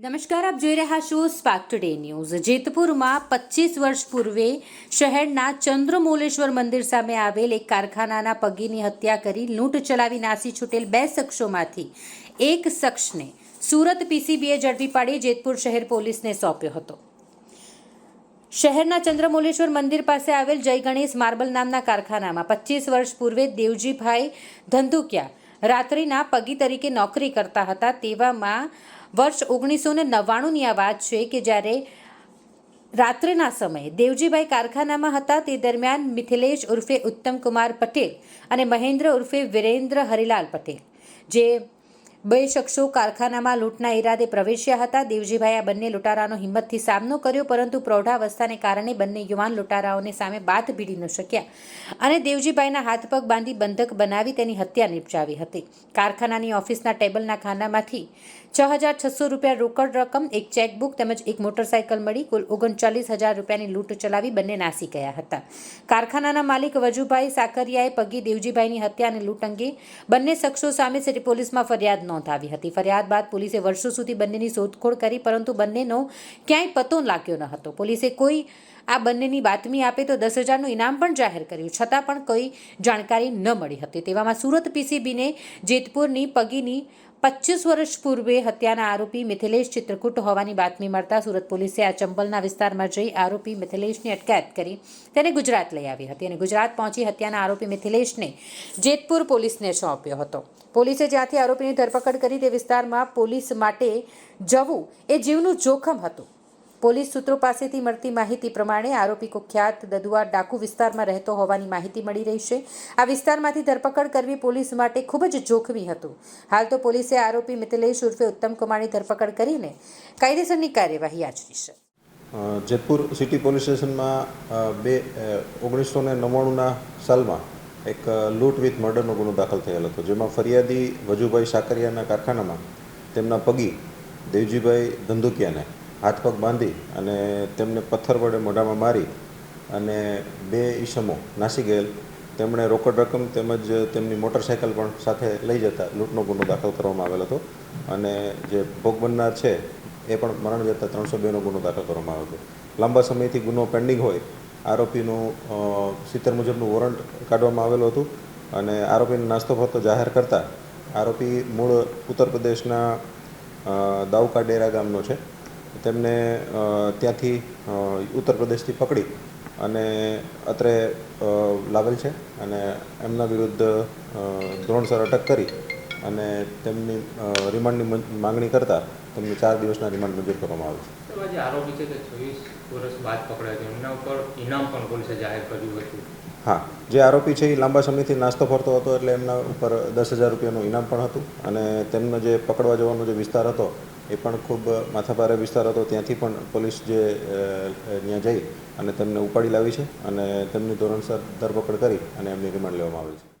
નમસ્કાર, આપ જોઈ રહ્યા છો સ્પાર્ક ટુડે ન્યૂઝ જેતપુરમાં પચીસ વર્ષ પૂર્વે શહેરના ચંદ્રમૌલેશ્વર મંદિર સામે આવેલ એક કારખાનાના પગીની હત્યા કરી લૂંટ ચલાવી નાસી છૂટેલ બે શખ્સોમાંથી એક શખ્સને સુરત પીસીબીએ ઝડપી પાડી જેતપુર શહેર પોલીસને સોંપ્યો હતો. શહેરના ચંદ્રમૌલેશ્વર મંદિર પાસે આવેલ જય ગણેશ માર્બલ નામના કારખાનામાં પચીસ વર્ષ પૂર્વે દેવજીભાઈ ધંધુકિયા રાત્રિના પગી તરીકે નોકરી કરતા હતા. તેવામાં વર્ષ ઓગણીસો ને નવ્વાણુંની આ વાત છે કે જ્યારે રાત્રિના સમયે દેવજીભાઈ કારખાનામાં હતા તે દરમિયાન મિથિલેશ ઉર્ફે ઉત્તમકુમાર પટેલ અને મહેન્દ્ર ઉર્ફે વિરેન્દ્ર હરિલાલ પટેલ, જે બે શખ્સો કારખાનામાં લૂંટના ઈરાદે પ્રવેશ્યા હતા. દેવજીભાઈ આ બંને લૂંટારાનો હિંમતથી સામનો કર્યો, પરંતુ પ્રૌઢાવસ્થાને કારણે બંને યુવાન લૂંટારાઓને સામે બાથ ભીડી ન શક્યા અને દેવજીભાઈના હાથ પગ બાંધી બંધક બનાવી તેની હત્યા નિપજાવી હતી. કારખાનાની ઓફિસના ટેબલના ખાનામાંથી છ હજાર છસો રૂપિયા રોકડ રકમ, એક ચેકબુક તેમજ એક મોટરસાયકલ મળી, કુલ ઓગણચાલીસ હજાર રૂપિયાની લૂંટ ચલાવી બંને નાસી ગયા હતા. કારખાનાના માલિક વજુભાઈ સાકરિયાએ પગી દેવજીભાઈની હત્યા અને લૂંટ અંગે બંને શખ્સો સામે સિટી પોલીસમાં ફરિયાદ નોંધાવી હતી. ફરિયાદ બાદ પોલીસે વર્ષો સુધી બંનેની શોધખોળ કરી, પરંતુ બંનેનો ક્યાંય પતો લાગ્યો ન હતો. પોલીસે કોઈ આ બંનેની બાતમી આપે તો દસ હજારનું ઇનામ પણ જાહેર કર્યું, છતાં પણ કોઈ જાણકારી ન મળી હતી. તેવામાં સુરત પીસીબીને જેતપુરની પગીની પચીસ વર્ષ પૂર્વે હત્યાના આરોપી મિથિલેશ ચિત્રકૂટ હોવાની બાતમી મળતા સુરત પોલીસે આ ચંબલના વિસ્તારમાં જઈ આરોપી મિથિલેશની અટકાયત કરી તેને ગુજરાત લઈ આવી હતી અને ગુજરાત પહોંચી હત્યાના આરોપી મિથિલેશને જેતપુર પોલીસને સોંપ્યો હતો. પોલીસે જ્યાંથી આરોપીની ધરપકડ કરી તે વિસ્તારમાં પોલીસ માટે જવું એ જીવનું જોખમ હતું. પોલીસ સૂત્રો પાસેથી મળતી માહિતી પ્રમાણે આરોપી કુખ્યાત દદુઆ ડાકુ વિસ્તારમાં રહેતો હોવાની માહિતી મળી રહી છે. આ વિસ્તારમાંથી ધરપકડ કરવી પોલીસ માટે ખૂબ જ જોખમી હતું. હાલ તો પોલીસે આરોપી મિથિલેશ ઉર્ફે ઉત્તમ કુમારની ધરપકડ કરીને કાયદેસરની કાર્યવાહી આચરી છે. જેતપુર સિટી પોલીસ સ્ટેશનમાં બે ઓગણીસો ને નવ્વાણુંના સાલમાં એક લૂંટ વિથ મર્ડરનો ગુનો દાખલ થયેલ હતો. જેમાં ફરિયાદી વજુભાઈ સાકરિયાના કારખાનામાં તેમના પગી દેવજીભાઈ ધંધુકિયાને હાથ પગ બાંધી અને તેમને પથ્થર વડે મોઢામાં મારી અને બે ઈસમો નાસી ગયેલ તેમણે રોકડ રકમ તેમજ તેમની મોટરસાયકલ પણ સાથે લઈ જતા લૂંટનો ગુનો દાખલ કરવામાં આવેલ હતો અને જે ભોગ બનનાર છે એ પણ મરણ જતા ત્રણસો બેનો ગુનો દાખલ કરવામાં આવ્યો હતો. લાંબા સમયથી ગુનો પેન્ડિંગ હોય આરોપીનું સિત્તેર મુજબનું વોરંટ કાઢવામાં આવેલું હતું અને આરોપીને નાસ્તો ફરતો જાહેર કરતા આરોપી મૂળ ઉત્તર પ્રદેશના દાઉકા ડેરા ગામનો છે. તેમને ત્યાંથી ઉત્તર પ્રદેશથી પકડી અને અત્રે લાવેલ છે અને એમના વિરુદ્ધ ધોરણસર અટક કરી અને તેમની રિમાન્ડની માંગણી કરતાં તેમને ચાર દિવસના રિમાન્ડ મંજૂર કરવામાં આવે છે. આરોપી છે તે છવ્વીસ વર્ષ બાદ પકડાય છે. એમના ઉપર ઇનામ પણ પોલીસે જાહેર કર્યું હતું. હા, જે આરોપી છે એ લાંબા સમયથી નાસ્તો ફરતો હતો એટલે એમના ઉપર દસ હજાર રૂપિયાનું ઇનામ પણ હતું અને તેમનો જે પકડવા જવાનો જે વિસ્તાર હતો એ પણ ખૂબ માથાભારે વિસ્તાર હતો. ત્યાંથી પણ પોલીસ જે ત્યાં જઈ અને તેમને ઉપાડી લાવી છે અને તેમની ધોરણસર ધરપકડ કરી અને એમની રિમાન્ડ લેવામાં આવી છે.